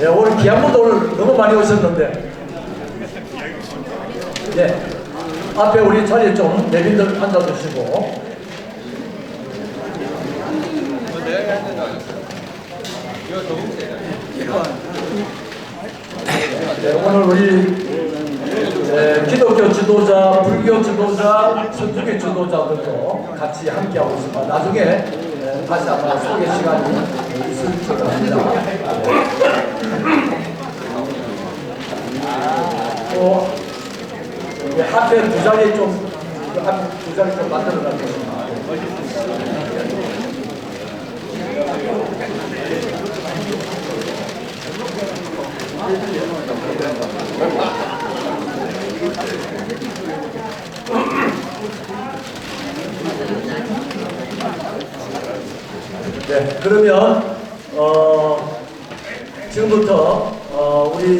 네, 오늘 귀한 분도 오늘 너무 많이 오셨는데. 네. 앞에 우리 자리에 좀 내빈들 앉아주시고. 네, 오늘 우리 네, 기독교 지도자, 불교 지도자, 천주교 지도자들도 같이 함께하고 있습니다. 나중에 네, 다시 한번 소개 시간이 있을 것 같습니다. 또 네, 앞에 두 자리 좀, 그 앞두 자리 좀 만들어 놨습니다. 네, 그러면 어, 지금부터 어, 우리